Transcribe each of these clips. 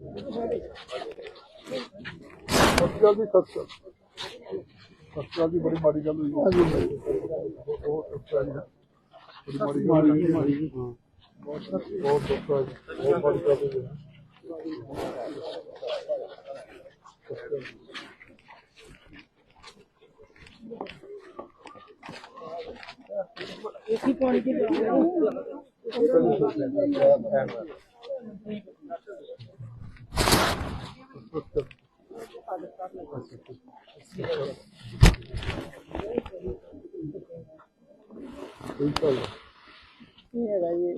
ਸਤਿ ਜੀ ਸਤਿ ਸਤਿ ਸਤਿ ਜੀ ਬੜੀ ਮਾੜੀ ਗੱਲ ਹੋਈ। ਹਾਂਜੀ। ਬਹੁਤ ਅੱਛਾ ਜੀ। ਬੜੀ ਮਾੜੀ ਗੱਲ ਹੋਈ। ਮਾੜੀ ਜੀ ਹਾਂ ਬਹੁਤ ਬਹੁਤ ਦੁੱਖ ਹੈ ਜੀ। ਬਹੁਤ ਮਾੜੀ ਗੱਲ ਹੋਈ ਹੈ ਕੋਈ ਗੱਲ ਇਹ ਹੈਗਾ ਜੀ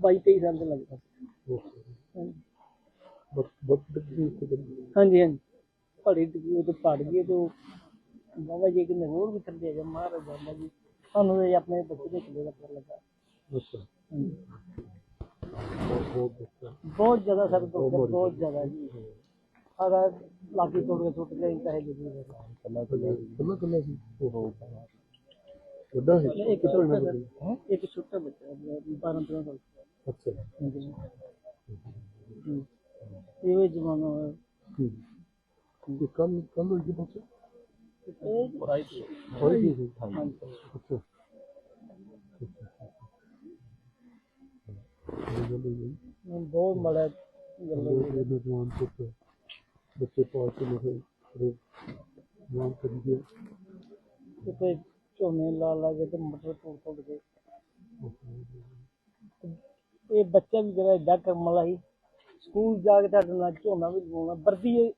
22 23 ਸਾਲ ਦਾ ਲੱਗਦਾ ਨਹੀਂ ਬਸ ਬਸ ਡਿਗਰੀ ਉੱਤੇ ਕਰੀ ਹਾਂਜੀ ਹਾਂਜੀ ਪੜੀ ਡਿੱਗੀ ਉਹ ਤੋਂ ਪੜ ਗਈ ਤੇ ਬਾਬਾ ਜੀ ਕਿ ਹੋਰ ਵੀ ਥੱਲੇ ਜਾ ਮਾਰ ਜਾਂਦਾ ਜੀ ਸਾਨੂੰ ਤੇ ਆਪਣੇ ਬੱਚੇ ਦੇ ਕਿਲੇ ਦਾ ਪਤਾ ਲੱਗਾ ਅੱਛਾ ਹਾਂਜੀ। ਬਹੁਤ ਬਹੁਤ ਦੁੱਖ ਹੈ ਬਹੁਤ ਜ਼ਿਆਦਾ ਸਰ ਦੁੱਖ ਹੈ, ਬਹੁਤ ਜ਼ਿਆਦਾ ਜੀ। ਸਾਡਾ ਲਾਗੀ ਤੋੜ ਕੇ ਸੁੱਟ ਗਏ ਪੈਸੇ ਦੇ ਦੇ ਕੱਲਾ ਕੱਲਾ ਕੱਲਾ ਕੱਲਾ ਸੀ ਉਹ ਵੱਡਾ ਹੈ ਇੱਕ ਛੋਟਾ ਬੱਚਾ। ਇੱਕ ਛੋਟਾ ਬੱਚਾ 12 13 ਸਾਲ ਦਾ। ਅੱਛਾ। ਹਾਂਜੀ। ਹਮ। ਇਹ ਜਮਾਨਾ ਹੋਇਆ। ਠੀਕ ਇਹ ਕੱਲ ਕੱਲ ਹੋਈ ਕਿ ਬੱਚੇ? ਇਹ ਹੋਈ ਕੀ ਸੀ। ਅੱਛਾ। ਇਹ ਗੱਲ ਹੋਈ ਬਹੁਤ ਮਾੜਾ ਗੱਲ ਹੋਈ। ਇਹ ਨੌਜਵਾਨ ਪੁੱਤ ਬੱਚੇ ਪਾਲ ਕੇ ਲਿਖੇ ਫਿਰ ਜਵਾਨ ਕਰੀ ਗਏ ਕਿਤੇ ਝੋਨੇ ਲਾ ਲਾ ਕੇ ਤੇ ਮਟਰ ਤੋੜ ਤੋੜ ਕੇ ਇਹ ਬੱਚਾ ਵੀ ਜਿਹੜਾ ਏਡਾ ਕਰਮ ਵਾਲਾ ਸੀ ਸਕੂਲ ਜਾ ਕੇ ਤੁਹਾਡੇ ਨਾਲ ਝੋਨਾ ਵੀ ਲਵਾਉਣਾ ਵਰਦੀ ਇਹ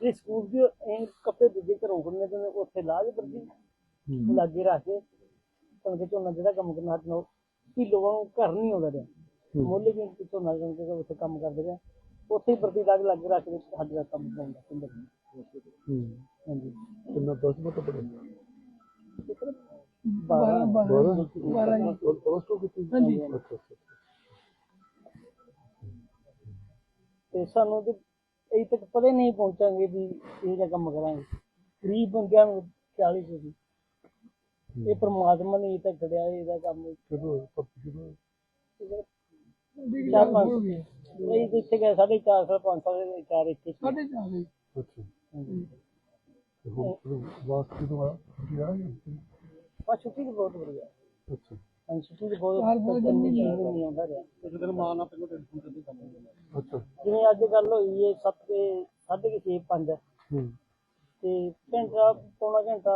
ਇਹ ਸਕੂਲ ਦੀ ਇਹ ਕੱਪੜੇ ਦੂਜੇ ਘਰੋਂ ਖੁੱਲਨੇ ਤੇ ਉੱਥੇ ਲਾ ਕੇ ਵਰਦੀ ਲਾਗੇ ਰੱਖ ਕੇ ਕਣਕ ਝੋਨਾ ਜਿਹੜਾ ਕੰਮ ਕਰਨਾ ਹੱਥ ਨਾਲ ਕਿ ਲੋਕਾਂ ਨੂੰ ਘਰ ਨਹੀਂ ਆਉਂਦਾ ਰਿਹਾ ਮੋਲੇ ਵੀ ਝੋਨਾ ਕਣਕ ਦਾ ਉੱਥੇ ਕੰਮ ਕਰਦੇ ਰਿਹਾ। ਉੱਥੇ ਹੀ ਵਰਦੀ ਕੇ ਲਾਗੇ ਰੱਖ ਕੇ ਦਾ ਕੰਮ ਹੁੰਦਾ। ਹੂੰ। ਹਾਂਜੀ। ਕਿੰਨਾ 10 ਮਤ ਪੜੇ ਬਾਰਾਂ। 12 12 ਪਲੱਸ 2 ਕੀਤੀ ਹਾਂਜੀ। ਤੇ ਸਾਨੂੰ ਤੇ ਅਜੇ ਤੱਕ ਪਤਾ ਨਹੀਂ ਪਹੁੰਚਾਂਗੇ ਵੀ ਇਹ ਜਿਹਾ ਕੰਮ ਕਰਾਂਗੇ। ਗਰੀਬ ਬੰਦਿਆਂ ਨੂੰ 40 ਸੌ। ਇਹ ਪ੍ਰਮਾਤਮਾ ਨੇ ਇਹ ਤੱਕ ਖੜਿਆ ਇਹਦਾ ਕੰਮ ਪੱਕੀ ਕਦੋਂ ਚਾਰ ਪੰਜ। ਨਹੀਂ ਤੇ ਇੱਥੇ ਗਏ ਸਾਢੇ ਚਾਰ ਸਾਲ ਪੰਜ ਸਾਲ ਦੇ ਚਾਰ ਇੱਥੇ ਸੀ। ਅੱਛਾ। ਤੇ ਹੁਣ ਫਿਰ ਵਾਪਸ ਕਦੋਂ ਆਇਆ ਛੁੱਟੀ ਆ ਗਈ ਆ ਛੁੱਟੀ ਦੀ ਬਹੁਤ ਵਧੀਆ। ਅੱਛਾ। ਹਾਂ ਛੁੱਟੀ ਦੀ ਬਹੁਤ ਨਹੀਂ ਆਉਂਦਾ ਰਿਹਾ। ਇੱਕ ਦਿਨ ਮਾਂ ਨਾਲ ਪਹਿਲਾਂ ਟੈਲੀਫੋਨ ਕਰਦੇ ਕੰਮ ਅੱਛਾ। ਜਿਵੇਂ ਅੱਜ ਗੱਲ ਹੋਈ ਸੱਤ ਤੇ ਸਾਢੇ ਕੁ ਛੇ ਪੰਜ। ਹੂੰ। ਤੇ ਘੰਟਾ ਪੌਣਾ ਘੰਟਾ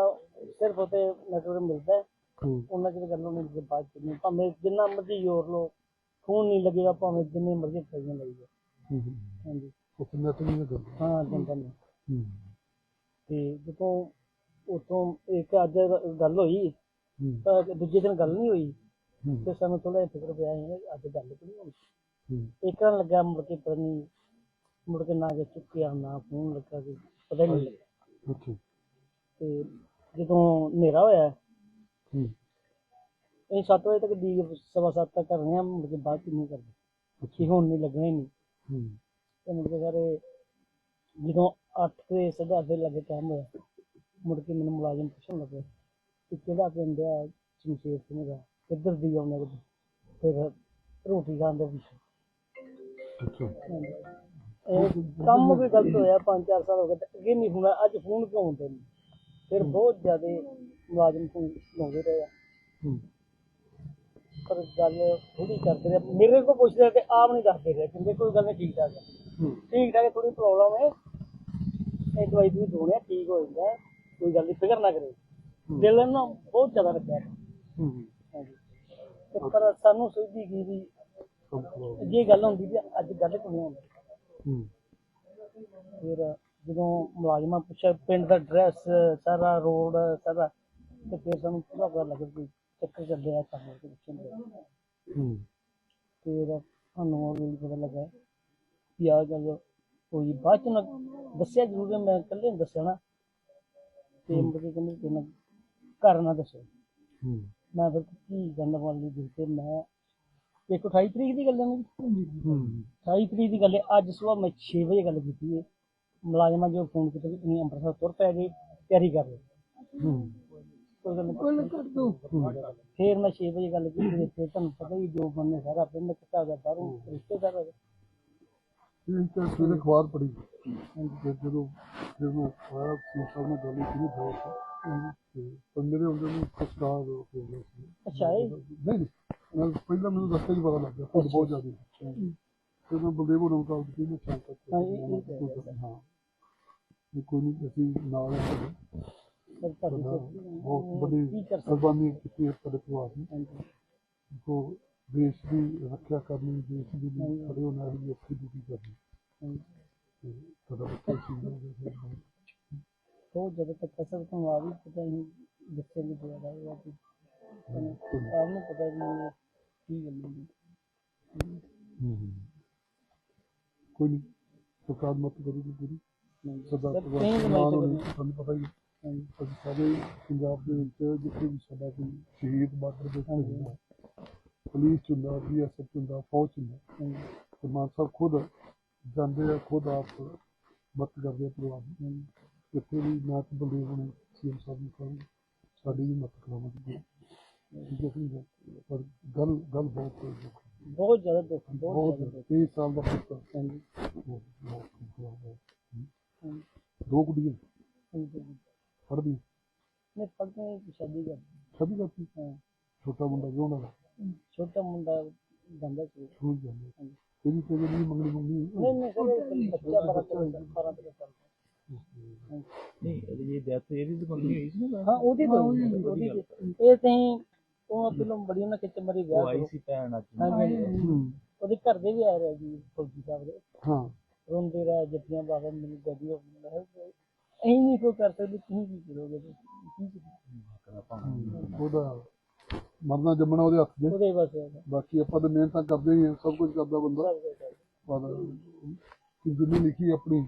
ਸਿਰਫ ਉਤੇ ਨੈਟਵਰਕ ਮਿਲਦਾ। ਹੈ। ਹੂੰ ਉਹਨਾਂ ਚਿਰ ਗੱਲ ਹੋਣੀ ਤੇ ਬਾਅਦ ਚ। ਨਹੀਂ ਭਾਵੇਂ ਜਿੰਨਾ ਮਰਜ਼ੀ ਜ਼ੋਰ ਲਓ। ਫੋਨ ਨਹੀਂ ਲੱਗੇਗਾ ਭਾਵੇਂ ਜਿੰਨੇ ਮਰਜ਼ੀ ਹੂੰ ਹੂੰ। ਹਾਂਜੀ। ਕਿੰਨਾ ਤੇ ਨਹੀਂ ਗੱਲ ਹਾਂ ਜੰਦਾ ਨਹੀਂ। ਹੂੰ। ਤੇ ਜਦੋਂ ਉਤੋਂ ਇੱਕ ਅੱਜ ਗੱਲ ਹੋਈ ਹੂੰ। ਤਾਂ ਦੂਜੇ ਦਿਨ ਗੱਲ ਨਹੀਂ ਹੋਈ ਹੂੰ। ਤੇ ਸਾਨੂੰ ਥੋੜਾ ਜਿਹਾ ਫਿਕਰ ਪਿਆ ਸੀ ਕਿ ਅੱਜ ਗੱਲ ਕਿਉਂ ਨਹੀਂ ਹੋਣੀ ਹੂੰ। ਇੱਕ ਵਾਰ ਲੱਗਾ ਮੁੜ ਕੇ ਪਤਾ ਨਹੀਂ ਮੁੜ ਕੇ ਨਾ ਕੇ ਚੁੱਕਿਆ ਨਾ ਫੋਨ ਲੱਗਾ ਕੋਈ ਪਤਾ ਹੀ ਨਹੀਂ ਲੱਗਾ ਅੱਛਾ। ਤੇ ਜਦੋਂ ਹਨੇਰਾ ਹੋਇਆ ਹੂੰ। ਅਸੀਂ 7 ਵਜੇ ਤੱਕ ਦੀ ਸਵਾ ਸੱਤ ਤੱਕ ਕਰਨੇ ਆ ਮੁੜ ਕੇ ਬਾਅਦ ਚ ਨਹੀਂ ਕਰਦੇ। ਕਿ ਹੁਣ ਨਹੀਂ ਲੱਗਣਾ ਨਹੀਂ ਹੂੰ। ਤੇ ਮੁੜ ਕੇ ਸਾਰੇ ਜਦੋਂ 8 ਤੇ ਸਾਢੇ ਅੱਠ ਦੇ ਲੱਗੇ ਟਾਈਮ ਹੋਇਆ ਮੁੜ ਕੇ ਮੈਨੂੰ ਮੁਲਾਜ਼ਮ ਪੁੱਛਣ ਲੱਗੇ ਕਿ ਕਿਹੜਾ ਪਿੰਡ ਆ ਸ਼ਮਸ਼ੇਰ ਸਿੰਘ ਦਾ ਕਿੱਧਰ ਦੀ ਆਉਂਦੇ ਹੋ? ਫਿਰ ਰੋਟੀ ਖਾਣ ਦੇ ਪਿੱਛੇ। ਅੱਛਾ। ਇਹ ਕੰਮ ਵੀ ਗਲਤ ਹੋਇਆ 5-4 ਸਾਲ ਹੋ ਗਏ ਅੱਗੇ ਨਹੀਂ ਹੋਣਾ ਅੱਜ ਫੋਨ ਕਿਉਂ ਹੁੰਦੇ ਨੇ? ਫਿਰ ਬਹੁਤ ਜ਼ਿਆਦਾ ਮੁਲਾਜ਼ਮ ਫੋਨ ਲਾਉਂਦੇ ਰਹੇ ਆ। ਹੂੰ। ਪਰ ਗੱਲ ਥੋੜੀ ਕਰਦੇ ਰਹੇ। ਮੇਰੇ ਕੋਲ ਪੁੱਛਦੇ ਤੇ ਆਪ ਨਹੀਂ ਦੱਸਦੇ ਰਹੇ ਕਹਿੰਦੇ ਕੋਈ ਗੱਲ ਨਹੀਂ ਠੀਕ ਠਾਕ ਹੈ। ਠੀਕ ਠਾਕ ਥੋੜੀ ਪ੍ਰੋਬਲਮ ਹੈ। ਇਹ ਦਵਾਈ ਵੀ ਦੋਣੇ ਠੀਕ ਹੋ ਜਾਂਦਾ ਕੋਈ ਗੱਲ ਨਹੀਂ ਫਿਕਰ ਨਾ ਕਰੇ ਦਿਲ ਨਾ ਬਹੁਤ ਜ਼ਿਆਦਾ ਰੱਖਿਆ ਹੂੰ। ਹਾਂਜੀ। ਤੇ ਪਰ ਸਾਨੂੰ ਸੋਚਦੀ ਕੀ ਵੀ ਜੇ ਗੱਲ ਹੁੰਦੀ ਵੀ ਅੱਜ ਗੱਲ ਕਿਉਂ ਨਹੀਂ ਹੁੰਦੀ ਫਿਰ ਜਦੋਂ ਮੁਲਾਜ਼ਮਾਂ ਪੁੱਛਿਆ ਪਿੰਡ ਦਾ ਐਡਰੈਸ ਸਾਰਾ ਰੋਡ ਸਾਰਾ ਤੇ ਫਿਰ ਸਾਨੂੰ ਪੂਰਾ ਪਤਾ ਲੱਗ ਵੀ ਚੱਕਰ ਚੱਲਦੇ ਆ ਕੰਮ ਦੇ ਵਿੱਚ ਹੂੰ। ਫਿਰ ਸਾਨੂੰ ਉਹ ਵੀ ਪਤਾ ਲੱਗਾ ਕਿ ਆ ਗੱਲ ਹੋਈ ਬਾਅਦ ਚ ਨਾ ਦੱਸਿਆ ਜ਼ਰੂਰ ਹੈ, ਮੈਂ ਇਕੱਲੇ ਨੂੰ ਦੱਸਿਆ ਨਾ। ਤੇ ਮੁੜ ਕੇ ਕਹਿੰਦੇ ਕਿ ਨਾ ਘਰ ਨਾ ਦੱਸੋ। ਹੂੰ। ਮੈਂ ਫਿਰ ਕੀ ਗੱਲ ਵਾਲੀ ਦਿੱਤੇ ਮੈਂ ਇੱਕ 28 ਤਰੀਕ ਦੀ ਗੱਲ ਹੈ ਨਾ ਜੀ। ਹੂੰ। 28 ਤਰੀਕ ਦੀ ਗੱਲ ਹੈ ਅੱਜ ਸਵੇਰ ਮੈਂ 6 ਵਜੇ ਗੱਲ ਕੀਤੀ ਹੈ ਮੁਲਾਜ਼ਮਾਂ ਜੋ ਫੋਨ ਕੀਤਾ ਕਿ ਤੁਸੀਂ ਅੰਮ੍ਰਿਤਸਰ ਤੁਰ ਪੈ ਗਏ ਤਿਆਰੀ ਕਰ ਲਓ। ਹੂੰ। ਕੋਈ ਗੱਲ ਕਰ ਦੋ ਫਿਰ ਮੈਂ 6 ਵਜੇ ਗੱਲ ਕੀਤੀ ਤੇ ਫਿਰ ਤੁਹਾਨੂੰ ਪਤਾ ਹੀ ਜੋ ਬੰਨੇ ਸਾਰਾ ਪਿੰਡ ਕਿੱਤਾ ਦਾ ਬਾਹਰੋਂ ਰਿਸ਼ਤੇਦਾਰ ਆ। ਇਹ ਤਾਂ ਸਵੇਰੇ ਅਖਬਾਰ ਪੜ੍ਹੀ। ਤੇ ਜਦੋਂ ਜਦੋਂ ਆਇਆ ਸੀ ਸਾਹਿਬ ਨਾਲ ਗੱਲ ਕੀਤੀ ਬਹੁਤ ਤੇ ਪਰ ਮੇਰੇ ਹੁੰਦੇ ਨੂੰ ਖਸਕਾਰ ਹੋ ਗਿਆ ਸੀ। ਅੱਛਾ ਇਹ? ਨਹੀਂ ਮੈਂ ਪਹਿਲਾਂ ਮੈਨੂੰ ਰਸਤੇ 'ਚ ਪਤਾ ਲੱਗ ਗਿਆ ਭੁੱਖ ਬਹੁਤ ਜ਼ਿਆਦਾ। ਤੇ ਮੈਂ ਬਲਦੇਵ ਨੂੰ ਕਾਲ ਕੀਤੀ ਮੈਂ ਸ਼ਾਮ ਤੱਕ ਹਾਂ, ਹੈ। ਹਾਂ। ਕੋਈ ਨਹੀਂ ਅਸੀਂ ਨਾਲ ਹਾਂ ਤੁਹਾਡੇ। ਬਹੁਤ ਵੱਡੀ ਕੁਰਬਾਨੀ ਕੀਤੀ ਹੈ ਤੁਹਾਡੇ ਪਰਿਵਾਰ ਨੇ। ਕੋ ਦੇਸ਼ ਦੀ ਰੱਖਿਆ ਕਰਨੀ ਦੇਸ਼ ਦੀ ਲਈ ਖੜੇ ਹੋਣਾ ਹੀ ਅੱਛੀ ਡਿਊਟੀ ਕਰਨੀ। ਤੁਹਾਡਾ ਬੱਚਾ ਸੀ ਬਹੁਤ। ਜ਼ਿਆਦਾ ਤੱਕ ਅਸਰ ਤੋਂ ਆ ਵੀ ਪਤਾ ਨਹੀਂ ਬੱਚੇ ਨੂੰ ਦੁਆਰਾ ਹੋਇਆ ਕਿ ਆਪ ਨੂੰ ਪਤਾ ਨਹੀਂ ਕੀ ਗੱਲ ਹੈ। ਕੋਈ ਸਰਕਾਰ ਮਤ ਕਰੂਗੀ ਪੂਰੀ। ਸਰਦਾਰ ਤੁਹਾਨੂੰ ਪਤਾ ਹੀ। ਅਸੀਂ ਸਾਰੇ ਪੰਜਾਬ ਦੇ ਵਿੱਚ ਜਿੱਥੇ ਵੀ ਸਾਡਾ ਕੋਈ ਸ਼ਹੀਦ ਬਾਰਡਰ ਦੇ ਹੁੰਦਾ ਪੁਲਿਸ 'ਚ ਹੁੰਦਾ ਬੀਐਸਐਫ 'ਚ ਹੁੰਦਾ ਫੌਜ 'ਚ ਹੁੰਦਾ ਹਾਂਜੀ ਤੇ ਮਾਨ ਸਾਹਿਬ ਖੁਦ ਜਾਂਦੇ ਆ ਖੁਦ ਆਪ ਮਤ ਕਰਦੇ ਆ ਪਰਿਵਾਰ ਨੂੰ ਜਿੱਥੇ ਵੀ ਮੈਂ ਤੇ ਬਲਦੇਵ ਸੀਐਮ ਸਾਹਿਬ ਨੂੰ ਕਹਾਂਗੇ ਸਾਡੀ ਵੀ ਮਤ ਕਰਾਵਾਂਗੇ। ਠੀਕ ਹੈ ਨਹੀਂ? ਪਰ ਗੱਲ ਗੱਲ ਬਹੁਤ ਦੁੱਖ। ਬਹੁਤ ਜ਼ਿਆਦਾ ਦੁੱਖ ਬਹੁਤ ਜ਼ਿਆਦਾ ਦੁੱਖ 23 ਸਾਲ ਦਾ ਪੁੱਤ ਹਾਂਜੀ। ਬਹੁਤ ਬਹੁਤ ਦੋ ਕੁੜੀਆਂ। ਹਾਂਜੀ। ਪੜ੍ਹਦੀ ਮੈਂ ਪੜ੍ਹਨੇ ਦੀ ਸ਼ਾਦੀ ਕਰ ਸਭੀ ਕਰਤੀ ਹਾਂ। ਛੋਟਾ ਮੁੰਡਾ ਵਿਆਹੁਣ ਵਾਲਾ ਛੋਟਾ ਮੁੰਡਾ ਜਾਂਦਾ ਸੀ। ਸਕੂਲ ਜਾਂਦਾ। ਹਾਂਜੀ। ਤੇਰੀ ਤੇ ਨਹੀਂ ਮੰਗਣੀ ਮੰਗਣੀ। ਸਾਰਾ ਤੇਰਾ ਸਾਲ ਦਾ। ਨਹੀਂ ਇਹਦੀ ਜੇ ਡੈਥ ਇਹਦੀ ਤਾਂ ਬੰਦੀ ਹੋਈ ਸੀ ਨਾ ਹਾਂ ਉਹਦੀ ਤਾਂ ਉਹਦੀ ਇਹ ਤੇ ਉਹ ਪਹਿਲਾਂ ਬੜੀ ਉਹਨਾਂ ਖਿੱਚ ਮਰੀ ਵਿਆਹ ਉਹ ਆਈ। ਸੀ ਭੈਣ ਅੱਜ। ਹਾਂਜੀ ਹੂੰ। ਉਹਦੇ ਘਰ ਦੇ ਵੀ ਆਏ ਰਹੇ ਜੀ ਫੌਜੀ ਸਾਹਿਬ ਦੇ। ਹਾਂ। ਰੋਂਦੇ ਰਹੇ ਜੱਟੀਆਂ ਬਾਬਾ ਮੈਨੂੰ ਗੱਡੀ ਅਸੀਂ ਨਹੀਂ ਕੋਈ ਕਰ ਸਕਦੇ ਤੁਸੀਂ ਕੀ ਕਰੋਗੇ ਜੀ? ਕੀ? ਉਹਦਾ ਮਰਨਾ ਜੰਮਣਾ ਉਹਦੇ ਹੱਥ 'ਚ ਉਹਦੇ ਬਸ ਹੈਗਾ। ਬਾਕੀ ਆਪਾਂ ਤਾਂ ਮਿਹਨਤਾਂ ਕਰਦੇ ਹੀ ਆ ਸਭ ਕੁਝ ਕਰਦਾ ਬੰਦਾ ਸਭ ਹੈਗਾ। ਪਰ ਜਿੰਨੀ ਲਿਖੀ ਆਪਣੀ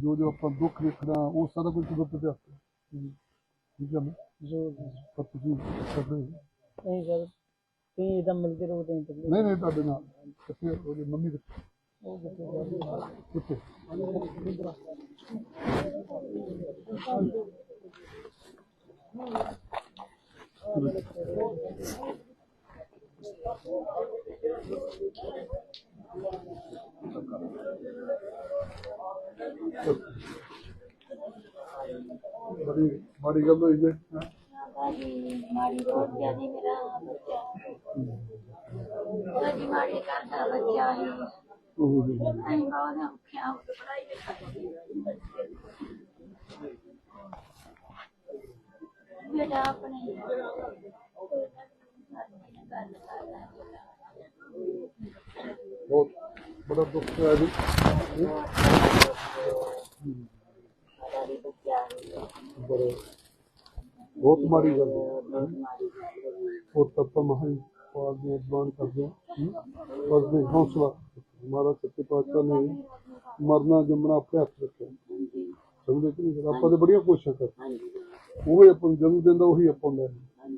ਜੋ ਜੋ ਆਪਾਂ ਦੁੱਖ ਲਿਖਣਾ ਉਹ ਸਾਰਾ ਕੁਝ ਕੁਦਰਤ ਦੇ ਹੱਥ। ਠੀਕ ਹੈ ਨਾ ਜੋ ਪਰ ਤੁਸੀਂ ਕਰਦੇ ਹੋ। ਨਹੀਂ ਸਰ ਤੁਸੀਂ ਮਿਲਦੇ ਰਹੋ ਤਾਂ ਨਹੀਂ ਨਹੀਂ ਤੁਹਾਡੇ ਨਾਲ ਕਿੱਥੇ ਉਹਦੀ ਮੰਮੀ ਕਿੱਥੇ ਉਹ ਕਿਤੇ ਜਾ ਕਿੱਥੇ ਬੜੀ ਮਾੜੀ ਗੱਲ ਹੋਈ ਜੇ ਹੈਂ? ਬਾਜੀ ਮਾੜੀ ਬਹੁਤ ਜਿਆਦੀ ਮੇਰਾ ਬੱਚਾ ਬਾਜੀ ਮਾੜੀ ਕਰਦਾ ਬੱਚਾ ਹੀ ਉਹ ਜੀ। ਅਸੀਂ ਬਹੁਤ ਔਖਿਆਂ ਹੋ ਕੇ ਪੜਾਈ ਬੇਟਾ ਆਪਣੇ ਗੱਲ ਕਰਦਾ ਬਹੁਤ ਬੜਾ ਦੁੱਖ ਹੈ ਜੀ ਸਾਡਾ ਵੀ ਬੱਚਾ ਹੀ ਬੜਾ ਬਹੁਤ ਮਾੜੀ ਗੱਲ ਹੈ ਉਹ ਤੱਪ ਮਹਾਨ ਪਾਲ ਦੀ ਅਜ਼ਮਾਨ ਕਰਦੇ ਹਾਂ ਬਸ ਦੇ ਹੌਸਲਾ ਹਮਾਰਾ ਸੱਚੇ ਪਾਤਸ਼ਾਹ ਨੇ ਮਰਨਾ ਜੰਮਣਾ ਆਪਣੇ ਹੱਥ ਰੱਖਿਆ। ਸਮਝੇ ਕਿ ਨਹੀਂ? ਆਪਾਂ ਤਾਂ ਬੜੀਆਂ ਕੋਸ਼ਿਸ਼ਾਂ ਕਰਦੇ। ਉਹ ਆਪਾਂ ਜਨਮ ਦਿੰਦਾ ਉਹੀ ਆਪਾਂ ਲੈਣਾ।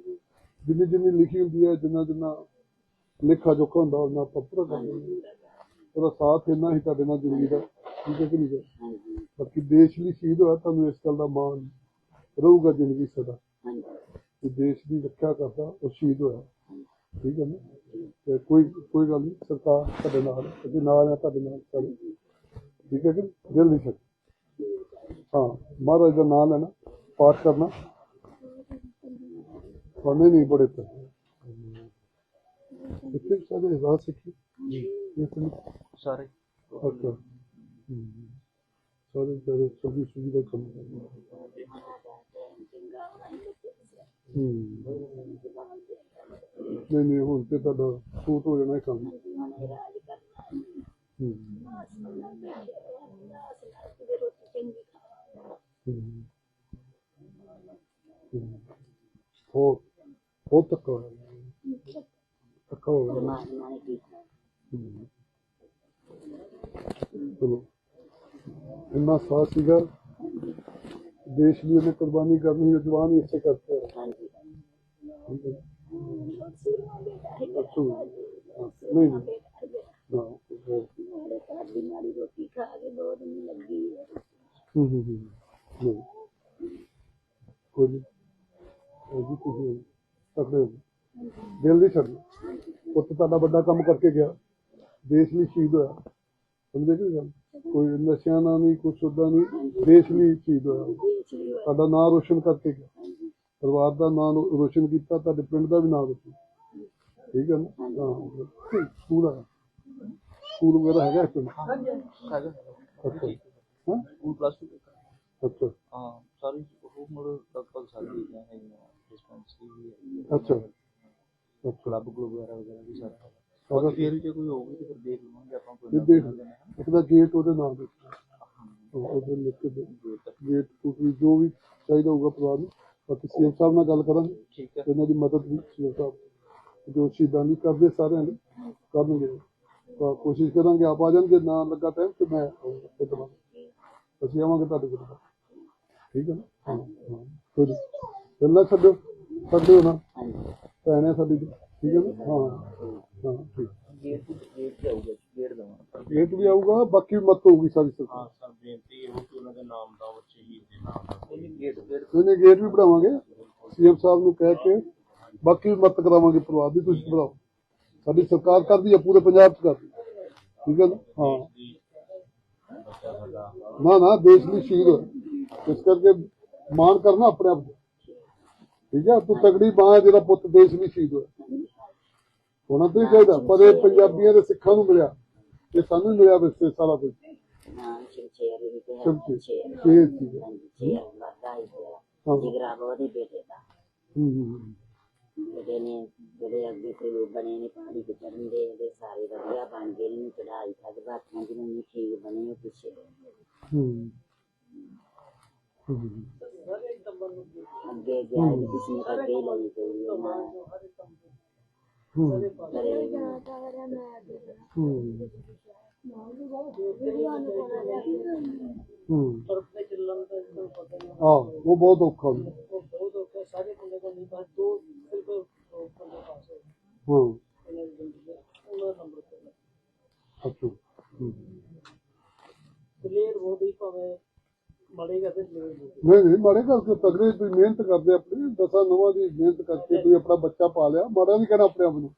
ਜਿੰਨੀ ਜਿੰਨੀ ਲਿਖੀ ਹੁੰਦੀ ਹੈ ਜਿੰਨਾ ਜਿੰਨਾ ਲੇਖਾ ਜੋਖਾ ਹੁੰਦਾ ਉਹਨਾਂ ਆਪਾਂ ਪੂਰਾ ਕਰਦੇ ਉਹਦਾ ਸਾਥ ਇੰਨਾ ਹੀ ਤੁਹਾਡੇ ਨਾਲ ਜ਼ਿੰਦਗੀ ਦਾ ਠੀਕ ਹੈ ਕਿ ਨਹੀਂ? ਬਾਕੀ ਦੇਸ਼ ਲਈ ਸ਼ਹੀਦ ਹੋਇਆ ਤੁਹਾਨੂੰ ਇਸ ਗੱਲ ਦਾ ਮਾਣ ਰਹੂਗਾ ਜ਼ਿੰਦਗੀ ਸਦਾ। ਕਿ ਦੇਸ਼ ਦੀ ਰੱਖਿਆ ਕਰਦਾ ਉਹ ਸ਼ਹੀਦ ਹੋਇਆ। ਠੀਕ ਹੈ ਨਾ? ਤੇ ਕੋਈ ਕੋਈ ਗੱਲ ਨਹੀਂ ਸਰਕਾਰ ਤੁਹਾਡੇ ਨਾਲ ਹੈ, ਅਸੀਂ ਨਾਲ ਆ ਤੁਹਾਡੇ ਨਾਲ ਸਾਰੇ ਠੀਕ ਹੈ ਕਿ ਨਹੀਂ? ਦਿਲ ਨਹੀਂ ਛੱਡ ਹਾਂ ਮਹਾਰਾਜ ਦਾ ਨਾਮ ਲੈਣਾ ਪਾਠ ਕਰਨਾ। ਪੜ੍ਹਨੇ ਨਹੀਂ ਬੜੇ ਤੇ। ਇੱਥੇ ਸਾਰੇ ਰਾਹ ਸਿੱਖੀ? ਜੀ। ਇਹ ਤਾਂ ਸਾਰੇ। ਅੱਛਾ। ਹਮ। ਸਾਰੇ ਸਾਰੇ ਸਭੀ ਸੁਵਿਧਾ ਕੰਮ ਕਰਦੇ ਹਮ। ਨਹੀਂ ਨਹੀਂ ਹੁਣ ਤੇ ਤੁਹਾਡਾ ਸੂਟ ਹੋ ਜਾਣਾ ਇਹ ਕੰਮ ਹਮ। ਹਮ। ਹਮ। ਹੋਰ ਹੋਰ ਤੱਕ ਤੱਕ ਹੋ ਗਿਆ ਹਮ। ਚਲੋ ਇੰਨਾ ਸਾਥ ਸੀਗਾ ਦੇਸ਼ ਲਈ ਉਹਨੇ ਕੁਰਬਾਨੀ ਕਰਨੀ ਹੈ ਜਵਾਨ ਹੀ ਇਸੇ ਕਰਤੇ ਹੈ ਠੀਕ ਹੈ ਅੱਛਾ ਨਹੀਂ ਨਹੀਂ ਹਾਂ ਮੇਰੇ ਘਰ ਦੀ ਮਾੜੀ ਰੋਟੀ ਖਾ ਕੇ ਦੋ ਦਿਨ ਲੱਗੀ ਹੈ ਹੂੰ ਹੂੰ ਹੂੰ ਨਹੀਂ ਕੋਈ ਨਹੀਂ ਉਹ ਜੀ ਤੁਸੀਂ ਤਕੜੇ ਹੋ ਦਿਲ ਨਹੀਂ ਛੱਡਣਾ ਪੁੱਤ ਤੁਹਾਡਾ ਵੱਡਾ ਕੰਮ ਕਰਕੇ ਗਿਆ ਦੇਸ਼ ਲਈ ਸ਼ਹੀਦ ਹੋਇਆ ਸਮਝੇ ਕਿ ਗੱਲ ਕੋਈ ਨਸ਼ਿਆਂ ਨਾਲ ਨਹੀਂ, ਕੁਛ ਉਦਾਂ ਨਹੀਂ, ਦੇਸ਼ ਲਈ ਸ਼ਹੀਦ ਹੋਇਆ। ਸਾਡਾ ਨਾਂ ਰੋਸ਼ਨ ਕਰਕੇ ਗਿਆ ਪਰਿਵਾਰ ਦਾ ਨਾਮ ਰੋਸ਼ਨ ਕੀਤਾ ਤੁਹਾਡੇ ਪਿੰਡ ਦਾ ਵੀ ਨਾਮ ਰੋਸ਼ਨ ਠੀਕ ਹੈ ਨਾ? ਹਾਂ ਸਕੂਲ ਆ ਸਕੂਲ ਵਗੈਰਾ ਹੈਗਾ ਪਿੰਡ? ਹੈਗਾ। ਅੱਛਾ। ਹਾਂ? ਸਕੂਲ ਪਲੱਸ 2 ਅੱਛਾ। ਹਾਂ ਸਾਰੀ ਉਹ ਮਰ ਲਗਭਗ ਸਾਰੀ ਹੈਗੀਆਂ ਡਿਸਪੈਂਸਰੀ ਵੀ ਹੈ। ਅੱਛਾ। ਕਲੱਬ ਕਲੂਬ ਵਗੈਰਾ ਵਗੈਰਾ ਵੀ ਸਾਰਾ ਸਾਰਾ ਬਾਕੀ ਫਿਰ ਜੇ ਕੋਈ ਹੋਊਗੀ ਤੇ ਫਿਰ ਦੇਖ ਲਵਾਂਗੇ ਆਪਾਂ ਕੋਈ ਦੇਖ ਕੋਈ ਨਾ ਦੇਣਾ। ਇੱਕ ਦਾ ਗੇਟ ਉਹਦੇ ਨਾਮ ਦੇ ਉਹਦੇ ਲਿਖ ਕੇ ਗੇਟ ਟੂਟੀ ਜੋ ਵੀ ਚਾਹੀਦਾ ਹੋਊਗਾ ਪਰਿਵਾਰ ਨੂੰ। ਬਾਕੀ ਸੀਐਮ ਸਾਹਿਬ ਨਾਲ ਗੱਲ ਕਰਾਂਗੇ। ਠੀਕ ਹੈ। ਇਹਨਾਂ ਦੀ ਮਦਦ ਵੀ ਸੀਐਮ ਸਾਹਿਬ ਜੋ ਸ਼ਹੀਦਾਂ ਦੀ ਕਰਦੇ ਸਾਰਿਆਂ ਦੀ ਕਰਨਗੇ। ਤਾਂ ਕੋਸ਼ਿਸ਼ ਕਰਾਂਗੇ ਆਪ ਆ ਜਾਣਗੇ ਨਾ ਲੱਗਾ ਟਾਈਮ ਤੇ ਮੈਂ ਫਿਰ ਦੁਬਾਰਾ। ਅਸੀਂ ਆਵਾਂਗੇ ਤੁਹਾਡੇ ਕੋਲ। ਠੀਕ ਹੈ ਨਾ? ਹਾਂ। ਫਿਰ ਨਾ ਛੱਡੋ ਛੱਡੋ ਨਾ। ਭੈਣ ਸਾਡੀ ਠੀਕ ਹੈ ਨਾ? ਹਾਂ ਹਾਂ ਠੀਕ। ਗੇਟ ਗੇਟ ਤੇ ਆਊਗਾ ਗੇਟ ਦਵਾਂ ਗੇਟ ਵੀ ਆਊਗਾ ਬਾਕੀ ਵੀ ਮਤ ਹੋਊਗੀ ਸਾਰੀ ਸਰਕਾਰ ਸਰ ਬੇਨਤੀ ਇਹ ਕਿ ਉਹਨਾਂ ਦੇ ਨਾਮ ਦਾ ਬੱਚੇ ਹੀ ਦੇ ਨਾਮ ਦਾ ਨਹੀਂ ਗੇਟ ਗੇਟ ਉਹਨੇ ਗੇਟ ਵੀ ਬਣਾਵਾਂਗੇ। ਸੀਐਮ ਸਾਹਿਬ ਨੂੰ ਕਹਿ ਕੇ ਬਾਕੀ ਵੀ ਮਤ ਕਰਾਵਾਂਗੇ ਪਰਿਵਾਰ ਦੀ ਤੁਸੀਂ ਬਣਾਓ। ਸਾਡੀ ਸਰਕਾਰ ਕਰਦੀ ਹੈ ਪੂਰੇ ਪੰਜਾਬ 'ਚ ਕਰਦੀ। ਹੈ। ਠੀਕ ਹੈ ਨਾ? ਹਾਂ। ਬੱਚਾ ਸਾਡਾ ਨਾ ਨਾ ਦੇਸ਼ ਲਈ ਸ਼ਹੀਦ ਹੋਏ। ਇਸ ਕਰਕੇ ਮਾਣ ਕਰਨਾ ਆਪਣੇ ਆਪ ਤੇ। ਠੀਕ ਹੈ? ਤੂੰ ਤਗੜੀ ਬਾਹ ਜਿਹੜਾ ਪੁੱਤ ਦੇਸ਼ ਲਈ ਸ਼ਹੀਦ ਹੋਇਆ। ਹੋਣਾ ਤੇ ਚਾਹੀਦਾ ਪਰ ਇਹ ਪੰਜਾਬੀਆਂ ਦੇ ਸਿੱਖਾਂ ਨੂੰ ਮਿਲਿਆ। ਇਹ ਸਾਨੂੰ ਹੀ ਮਿਲਿਆ ਵੈਸੇ ਸਾਰਾ ਕੁਝ ਸ਼ਮਸ਼ੇਰ ਵੀ। ਸ਼ੇਰ ਹਾਂ। ਜਿਗਰਾ ਉਹਦੇ ਬੇਟੇ ਦਾ। ਹੂੰ ਹੂੰ, ਹੂੰ। ਬੇਟੇ ਨੇ ਜਿਹੜੇ ਅੱਗੇ ਕੋਈ ਬਣੇ ਨੇ ਪਹਾੜੀ ਤੇ ਚੜਨ ਦੇ ਇਹਦੇ ਸਾਰੇ ਵਧੀਆ ਬਣ ਗਏ ਨੇ ਚੜਾਈ ਤੱਕ ਬਾਕੀਆਂ ਜਿਹਨਾਂ ਨੇ ਠੀਕ ਬਣੇ ਉਹ ਪਿੱਛੇ। ਹੂੰ। ਅੱਗੇ ਗਿਆ ਵੀ ਕਿਸੇ ਨੇ ਅੱਗੇ ਹੀ। ਲਈ ਗਈ ਹੈ ਨਾ ਹੂੰ ਕਰੇ ਹੂੰ ਹੂੰ ਪਰ ਆਪਣੇ ਚੱਲਣ ਦਾ ਤੁਹਾਨੂੰ ਪਤਾ ਹੀ ਹੈ ਹਾਂ ਉਹ ਬਹੁਤ ਔਖਾ ਹੁੰਦਾ ਉਹ ਬਹੁਤ ਔਖਾ ਹੈ, ਸਾਰੇ ਬੰਦੇ ਕੋਲ ਨਹੀਂ ਬਸ ਦੋ ਸਿਰਫ ਦੋ ਬੰਦੇ ਪਾਸ ਹੋਏ ਹਾਂ ਉਹਨਾਂ ਦੀ ਜ਼ਿੰਦਗੀ ਦਾ, ਉਹਨਾਂ ਦਾ ਨੰਬਰ ਤੇ ਅੱਛਾ ਹੂੰ। ਪਲੇਅਰ ਬਹੁਤ ਹੀ ਭਾਵੇਂ ਮਾੜੇ ਕਰਦੇ ਪਲੇਅਰ ਬਹੁਤ ਨਹੀਂ ਨਹੀਂ ਮਾੜੇ ਕਰਕੇ ਤਗੜੇ ਤੁਸੀਂ ਮਿਹਨਤ ਕਰਦੇ ਆਪਣੀ, ਦਸਾਂ ਨਵਾਂ ਦੀ ਮਿਹਨਤ ਕਰਕੇ ਤੁਸੀਂ ਆਪਣਾ ਬੱਚਾ ਪਾ ਲਿਆ। ਮਾੜਾ ਨਹੀਂ ਕਹਿਣਾ ਆਪਣੇ ਆਪ ਨੂੰ।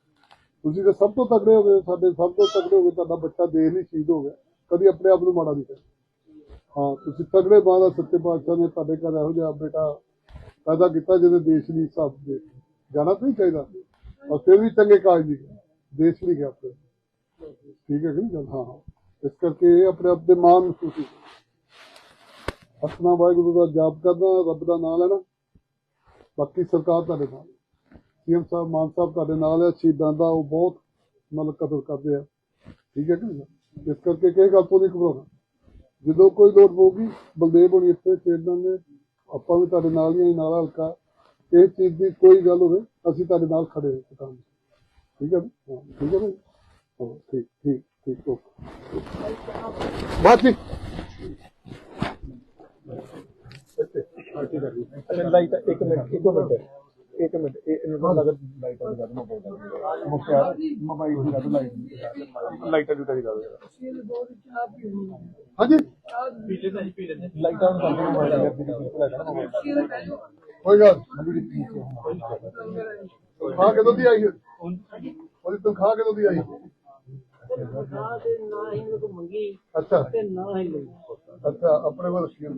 ਤੁਸੀਂ ਤਾਂ ਸਭ ਤੋਂ ਤਗੜੇ ਹੋ ਗਏ, ਸਾਡੇ ਸਭ ਤੋਂ ਤਗੜੇ ਹੋ ਗਏ, ਤੁਹਾਡਾ ਬੱਚਾ ਦੇਸ਼ ਲਈ ਸ਼ਹੀਦ ਹੋ ਗਿਆ। ਕਦੀ ਆਪਣੇ ਆਪ ਨੂੰ ਮਾੜਾ ਨਹੀਂ ਕਹਿਣਾ। ਹਾਂ, ਤੁਸੀਂ ਤਗੜੇ ਬਾਅਦ ਸੱਚੇ ਪਾਤਸ਼ਾਹ ਨੇ ਤੁਹਾਡੇ ਘਰ ਇਹੋ ਜਿਹਾ ਬੇਟਾ ਪੈਦਾ ਕੀਤਾ ਜਿਹਦੇ ਦੇਸ਼ ਲਈ ਸਭ ਦੇ ਜਾਣਾ ਤਾਂ ਨਹੀਂ ਚਾਹੀਦਾ। ਔਰ ਫਿਰ ਵੀ ਚੰਗੇ ਕਾਜ ਨਹੀਂ ਦੇਸ਼ ਲਈ ਗਿਆ ਠੀਕ ਹੈ ਕਿ ਨਹੀਂ ਹਾਂ ਇਸ ਕਰਕੇ ਆਪਣੇ ਆਪ ਦੇ ਮਾਣ ਮਹਿਸੂਸ ਹੁੰਦਾ। ਵਾਹਿਗੁਰੂ ਦਾ ਜਾਪ ਕਰਨਾ ਰੱਬ ਦਾ ਨਾਮ ਲੈਣਾ। ਬਾਕੀ ਸਰਕਾਰ ਤੁਹਾਡੇ ਨਾਲ ਸੀਐਮ ਸਾਹਿਬ, ਮਾਨ ਸਾਹਿਬ ਤੁਹਾਡੇ ਨਾਲ ਹੈ। ਸ਼ਹੀਦਾਂ ਦਾ ਉਹ ਬਹੁਤ ਮਤਲਬ ਕਦਰ ਕਰਦੇ ਆ। ਠੀਕ ਹੈ ਕਿ ਇਸ ਕਰਕੇ ਕਿਸੇ ਗੱਲ ਤੋਂ ਨਹੀਂ ਘਬਰਾਉਣਾ। ਜਦੋਂ ਕੋਈ ਲੋੜ ਪਊਗੀ, ਬਲਦੇਵ ਹੋਣੀ ਇੱਥੇ ਸ਼ਹੀਦਾਂ ਨੇ ਆਪਾਂ ਵੀ ਤੁਹਾਡੇ ਨਾਲ ਹੀ ਨਾਲ ਹਲਕਾ ਇਸ ਚੀਜ਼ ਦੀ ਕੋਈ ਗੱਲ ਹੋਵੇ, ਅਸੀਂ ਤੁਹਾਡੇ ਨਾਲ ਖੜੇ ਹਾਂ ਇਸ ਠੀਕ ਹੈ ਠੀਕ ਹੈ ਨਾ ਠੀਕ ਠੀਕ ਠੀਕ, ਓਕੇ। ਬਾਤ ਜੀ ਲਾਈਟ ਇੱਕ ਮਿੰਟ ਇੱਕ ਮਿੰਟ ਇੱਕ ਮਿੰਟ ਇਹ ਇਹਨਾਂ ਦਾ ਨਗਰ ਲਾਈਟ ਆ ਕਰ ਮੋਬਾਈਲ ਮੁਖਿਆਰ ਮੋਬਾਈਲ ਦੀ ਗੱਲ ਲਾਈਟ ਲਾਈਟ ਦੀ ਤੇਰੀ ਗੱਲ ਹਾਂਜੀ ਲਾਈਟਾਂ ਨੂੰ ਕਰਦੇ ਮੋਬਾਈਲ ਦੀ ਬਿਲਕੁਲ ਹੈ ਨਾ ਮੋਬਾਈਲ ਕੋਈ ਗੱਲ ਤਨਖਾਹ ਕਦੋਂ ਦੀ ਆਈ ਉਹਦੀ ਤਨਖਾਹ ਕਦੋਂ ਦੀ ਆਈ ਤਨਖਾਹ ਤੇ ਨਾ। ਹੀ ਮੈਨੂੰ ਮੰਗੀ ਅੱਛਾ ਤੇ ਨਾ ਹੀ ਲਈ ਅੱਛਾ ਆਪਣੇ ਵੱਲ ਸਕੀਮ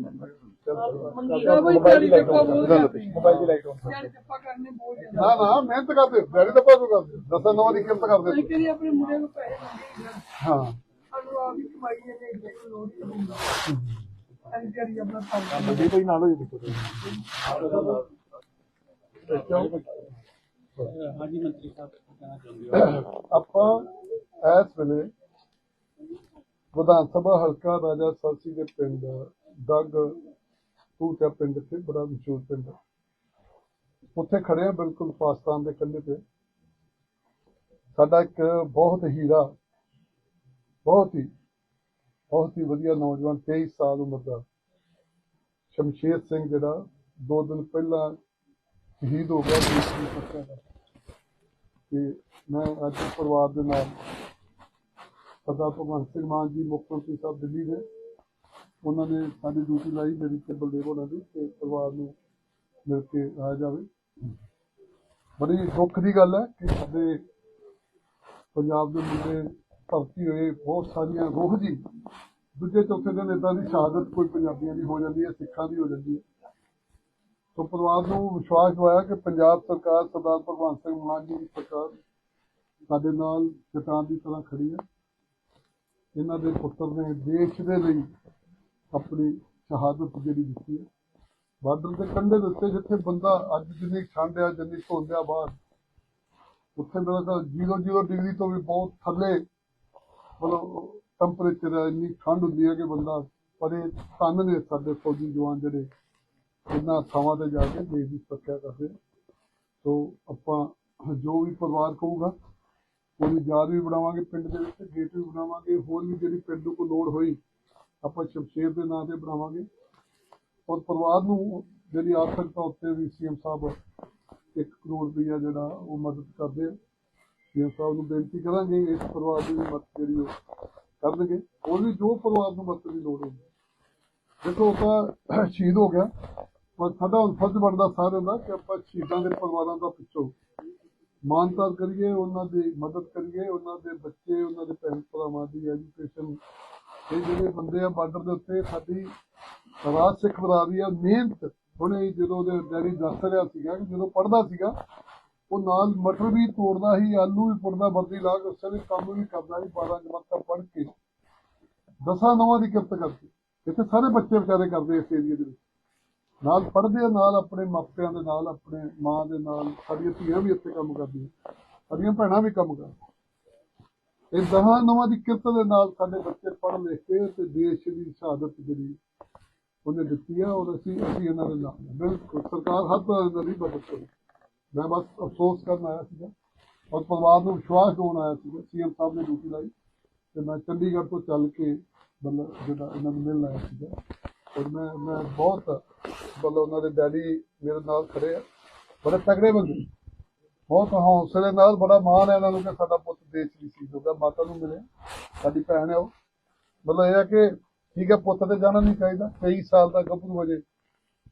ਮੋਬਾਈਲ ਦੀ ਲਾਈਟ ਮੋਬਾਈਲ ਦੀ ਲਾਈਟ ਨਾ ਨਾ ਮਿਹਨਤ ਕਰਦੇ ਦਿਹਾੜੀ ਤਾਂ ਪਾਸੋਂ ਕਰਦੇ ਦਸਾਂ ਨਵਾਂ ਦੀ ਕਿਰਤ ਕਰਦੇ ਕਰੀ ਆਪਣੇ ਮੁੰਡੇ ਨੂੰ ਪੈਸੇ ਮੰਗੀ ਹਾਂ। ਸਾਨੂੰ ਆਪ ਹੀ ਕਮਾਈ ਨੇ ਜੇ ਕੋਈ ਲੋੜ ਨਹੀਂ ਅਸੀਂ ਕਰੀ ਆਪਣਾ ਕੰਮ। ਜੇ ਕੋਈ ਨਾਲ ਹੋ ਜੇ ਦੇਖੋ। ਹਾਂਜੀ ਮੰਤਰੀ ਸਾਹਿਬ ਕਹਿਣਾ ਚਾਹੁੰਦੇ ਆਪਾਂ ਇਸ ਵੇਲੇ ਵਿਧਾਨ ਸਭਾ ਹਲਕਾ ਰਾਜਾ ਸਰਸੀ ਦੇ ਪਿੰਡ, ਡੱਗ ਤੂਟਾ ਪਿੰਡ ਤੇ ਬੜਾ ਮਸ਼ਹੂਰ ਪਿੰਡ ਉੱਥੇ ਖੜੇ ਬਿਲਕੁਲ ਪਾਕਿਸਤਾਨ ਦੇ ਕੰਢੇ ਤੇ। ਸਾਡਾ ਇੱਕ ਬਹੁਤ ਹੀਰਾ, ਬਹੁਤ ਹੀ ਬਹੁਤ ਹੀ ਵਧੀਆ ਨੌਜਵਾਨ 23 ਸਾਲ ਉਮਰ ਦਾ ਸ਼ਮਸ਼ੇਰ ਸਿੰਘ ਜਿਹੜਾ ਦੋ ਦਿਨ ਪਹਿਲਾਂ ਸ਼ਹੀਦ ਹੋ ਗਿਆ ਦੇਸ਼ ਦੀ ਤੇ ਮੈਂ ਅੱਜ ਪਰਿਵਾਰ ਦੇ ਨਾਲ ਸਰਦਾਰ ਭਗਵੰਤ ਸਿੰਘ ਮਾਨ ਜੀ, ਮੁੱਖ ਮੰਤਰੀ ਸਾਹਿਬ ਦਿੱਲੀ ਦੇ। ਉਹਨਾਂ ਨੇ ਸਾਡੀ ਡਿਊਟੀ ਲਾਈ ਮੇਰੀ ਤੇ ਬਲਦੇਵ ਉਹਨਾਂ ਦੀ ਤੇ ਪਰਿਵਾਰ ਨੂੰ ਮਿਲ ਕੇ ਆਇਆ ਜਾਵੇ। ਬੜੀ ਦੁੱਖ ਦੀ ਗੱਲ ਹੈ ਕਿ ਸਾਡੇ ਪੰਜਾਬ ਦੇ ਮੁੰਡੇ ਭਰਤੀ ਹੋਏ, ਬਹੁਤ ਸਾਰੀਆਂ ਰੋਹ ਜੀ। ਦੂਜੇ ਚੌਥੇ ਦਿਨ ਏਦਾਂ ਦੀ ਸ਼ਹਾਦਤ ਕੋਈ ਪੰਜਾਬੀਆਂ ਦੀ ਹੋ ਜਾਂਦੀ ਹੈ, ਸਿੱਖਾਂ ਦੀ ਹੋ ਜਾਂਦੀ ਹੈ। ਸੋ ਪਰਿਵਾਰ ਨੂੰ ਵਿਸ਼ਵਾਸ ਦਵਾਇਆ ਕਿ ਪੰਜਾਬ ਸਰਕਾਰ, ਸਰਦਾਰ ਭਗਵੰਤ ਸਿੰਘ ਮਾਨ ਜੀ ਦੀ ਸਰਕਾਰ ਸਾਡੇ ਨਾਲ ਚਟਾਨ ਦੀ ਤਰ੍ਹਾਂ ਖੜੀ ਹੈ। ਇਹਨਾਂ ਦੇ ਪੁੱਤਰ ਨੇ ਦੇਸ਼ ਦੇ ਲਈ ਆਪਣੀ ਸ਼ਹਾਦਤ ਜਿਹੜੀ ਦਿੱਤੀ ਹੈ। ਬਾਰਡਰ ਦੇ ਕੰਢੇ ਦੇ ਉੱਤੇ ਜਿੱਥੇ ਬੰਦਾ ਅੱਜ ਜਿੰਨੀ ਠੰਡ ਆ ਜਿੰਨੀ ਧੁੰਦ ਆ ਬਾਹਰ, ਉੱਥੇ ਮੇਰਾ ਤਾਂ 0 ਡਿਗਰੀ ਤੋਂ ਵੀ ਬਹੁਤ ਥੱਲੇ ਮਤਲਬ ਟੈਂਪਰੇਚਰ ਇੰਨੀ ਠੰਡ ਹੁੰਦੀ ਹੈ ਕਿ ਬੰਦਾ ਪਰ ਇਹ ਤਨ ਨੇ ਸਾਡੇ ਫੌਜੀ ਜਵਾਨ ਜਿਹੜੇ ਇਹਨਾਂ ਥਾਵਾਂ ਤੇ ਜਾ ਕੇ ਦੇਸ਼ ਦੀ ਸੁਰੱਖਿਆ ਕਰਦੇ ਸੋ ਆਪਾਂ ਜੋ ਵੀ ਪਰਿਵਾਰ ਕਹੂਗਾ ਉਹਦੀ ਯਾਦ ਵੀ ਬਣਾਵਾਂਗੇ, ਪਿੰਡ ਦੇ ਵਿੱਚ ਗੇਟ ਵੀ ਬਣਾਵਾਂਗੇ, ਹੋਰ ਵੀ ਜਿਹੜੀ ਪਿੰਡ ਨੂੰ ਲੋੜ ਹੋਈ, ਆਪਾਂ ਸ਼ਮਸ਼ੇਰ ਦੇ ਨਾਂ ਤੇ ਬਣਾਵਾਂਗੇ। ਔਰ ਪਰਿਵਾਰ ਨੂੰ ਜਿਹੜੀ ਆਰਥਿਕ ਤੌਰ ਵੀ ਸੀਐਮ ਸਾਹਿਬ 1 ਕਰੋੜ ਰੁਪਈਆ ਜਿਹੜਾ ਉਹ ਮਦਦ ਕਰਦੇ ਆ। ਸੀਐਮ ਸਾਹਿਬ ਨੂੰ ਬੇਨਤੀ ਕਰਾਂਗੇ ਇਸ ਪਰਿਵਾਰ ਦੀ ਮਦਦ ਜਿਹੜੀ ਉਹ ਕਰਨਗੇ। ਹੋਰ ਵੀ ਜੋ ਪਰਿਵਾਰ ਨੂੰ ਮਦਦ ਦੀ ਲੋੜ ਹੋਵੇ ਦੇਖੋ, ਉਹ ਤਾਂ ਸ਼ਹੀਦ ਹੋ ਗਿਆ, ਪਰ ਸਾਡਾ ਫਰਜ਼ ਬਣਦਾ ਸਾਰਿਆਂ ਦਾ ਕਿ ਆਪਾਂ ਸ਼ਹੀਦਾਂ ਦੇ ਪਰਿਵਾਰਾਂ ਦਾ ਪਿੱਛੋਂ ਮਾਨਤਾਰ ਕਰੀਏ, ਉਹਨਾਂ ਦੀ ਮਦਦ ਕਰੀਏ, ਉਹਨਾਂ ਦੇ ਬੱਚੇ, ਉਹਨਾਂ ਦੇ ਭੈਣ ਭਰਾਵਾਂ ਦੀ ਐਜੂਕੇਸ਼ਨ ਇਹ ਜਿਹੜੇ ਬੰਦੇ ਆ ਬਾਰਡਰ ਦੇ ਉੱਤੇ, ਸਾਡੀ ਰਾਜ ਸਿੱਖ ਬਰਾਦਰੀ ਆ, ਮਿਹਨਤ। ਹੁਣੇ ਜਦੋਂ ਉਹਦੇ ਡੈਡੀ ਦੱਸ ਰਿਹਾ ਸੀਗਾ ਕਿ ਜਦੋਂ ਪੜਦਾ ਸੀਗਾ, ਉਹ ਨਾਲ ਮਟਰ ਵੀ ਤੋੜਦਾ ਸੀ, ਆਲੂ ਵੀ ਪੁੱਟਦਾ ਵਰਦੀ ਲਾ ਕੇ ਉਸੇ ਕੰਮ ਵੀ ਕਰਦਾ ਸੀ 12 ਜਮਾਤਾਂ ਪੜ੍ਹ ਕੇ। ਦਸਾਂ ਨਵਾਂ ਦੀ ਕਿਰਤ ਕਰਕੇ ਇੱਥੇ ਸਾਰੇ ਬੱਚੇ ਵਿਚਾਰੇ ਕਰਦੇ ਇਸ ਏਰੀਏ ਦੇ ਵਿੱਚ। ਨਾਲ ਪੜਦੇ ਆ, ਨਾਲ ਆਪਣੇ ਮਾਪਿਆਂ ਦੇ ਨਾਲ, ਆਪਣੇ ਮਾਂ ਦੇ ਨਾਲ। ਸਾਡੀਆਂ ਧੀਆਂ ਵੀ ਇੱਥੇ ਕੰਮ ਕਰਦੀਆਂ। ਸਾਡੀਆਂ ਭੈਣਾਂ ਵੀ ਕੰਮ ਕਰਦੀਆਂ। ਇਹ ਦਹਾਂ ਨਵਾਂ ਦੀ ਕਿਰਤ ਦੇ ਨਾਲ ਸਾਡੇ ਬੱਚੇ ਪੜ੍ਹ ਲਿਖ ਕੇ ਤੇ ਦੇਸ਼ ਦੀ ਸ਼ਹਾਦਤ ਜਿਹੜੀ ਉਹਨੇ ਦਿੱਤੀ ਆ, ਔਰ ਅਸੀਂ ਅਸੀਂ ਇਹਨਾਂ ਦੇ ਨਾਲ ਬਿਲਕੁਲ, ਸਰਕਾਰ ਹਰ ਤਰ੍ਹਾਂ ਨਾਲ ਹੀ ਮਦਦ ਕਰੇ ਮੈਂ ਬਸ ਅਫਸੋਸ ਕਰਨ ਆਇਆ ਸੀਗਾ। ਔਰ ਪਰਿਵਾਰ ਨੂੰ ਵਿਸ਼ਵਾਸ ਦਿਵਾਉਣ ਆਇਆ ਸੀਗਾ। ਸੀਐਮ ਸਾਹਿਬ ਨੇ ਡਿਊਟੀ ਲਾਈ ਤੇ ਮੈਂ ਚੰਡੀਗੜ੍ਹ ਤੋਂ ਚੱਲ ਕੇ ਮਤਲਬ ਜਿਹੜਾ ਇਹਨਾਂ ਨੂੰ ਮਿਲਣ ਆਇਆ ਸੀਗਾ। ਔਰ ਮੈਂ ਮੈਂ ਬਹੁਤ ਮਤਲਬ ਉਹਨਾਂ ਦੇ ਡੈਡੀ ਮੇਰੇ ਨਾਲ ਖੜੇ ਆ। ਬੜੇ ਤਗੜੇ ਬੰਦੇ। ਬਹੁਤ ਹੌਸਲੇ ਨਾਲ, ਬੜਾ ਮਾਣ ਹੈ ਇਹਨਾਂ ਨੂੰ ਕਿ ਸਾਡਾ ਪੁੱਤ ਦੇਸ਼ ਦੀ ਸੀ ਹੋਗਾ ਮਾਤਾ ਨੂੰ ਮਿਲੇ ਸਾਡੀ ਭੈਣ ਹੈ ਉਹ। ਮਤਲਬ ਇਹ ਹੈ ਕਿ ਠੀਕ ਹੈ, ਪੁੱਤ ਤੇ ਜਾਣਾ ਨਹੀਂ ਚਾਹੀਦਾ। 23 ਸਾਲ ਦਾ ਗੱਭਰੂ ਵਜੇ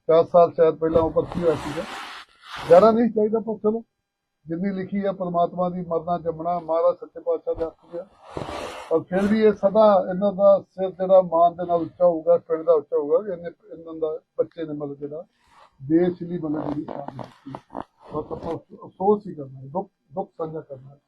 4 ਸਾਲ ਸ਼ਾਇਦ ਪਹਿਲਾਂ ਉਹ ਭਰਤੀ ਹੋਇਆ ਸੀਗਾ। ਜਾਣਾ ਨਹੀਂ ਚਾਹੀਦਾ ਪੁੱਤ ਚਲੋ ਜਿੰਨੀ ਲਿਖੀ ਹੈ, ਪਰਮਾਤਮਾ ਦੀ ਮਰਨਾ ਜੰਮਣਾ ਮਹਾਰਾਜ ਸੱਚੇ ਪਾਤਸ਼ਾਹ ਦਾ ਹੱਥ 'ਚ ਹੈ ਫਿਰ ਵੀ ਇਹ ਸਦਾ ਇਹਨਾਂ ਦਾ ਸਿਰ ਜਿਹੜਾ ਮਾਨ ਦੇ ਨਾਲ ਉੱਚਾ ਹੋਊਗਾ, ਪਿੰਡ ਦਾ ਉੱਚਾ ਹੋਊਗਾ ਇਹਨੇ ਇਹਨਾਂ ਦਾ ਬੱਚੇ ਨੇ ਮਤਲਬ ਜਿਹੜਾ ਦੇਸ਼ ਲਈ ਮਤਲਬ ਜਿਹੜੀ ਸ਼ਾਨ ਦਿੱਤੀ। ਔਰ ਅਫਸੋਸ ਹੀ ਕਰਨਾ ਹੈ, ਦੁੱਖ ਦੁੱਖ ਸਾਂਝਾ ਕਰਨਾ ਹੈ।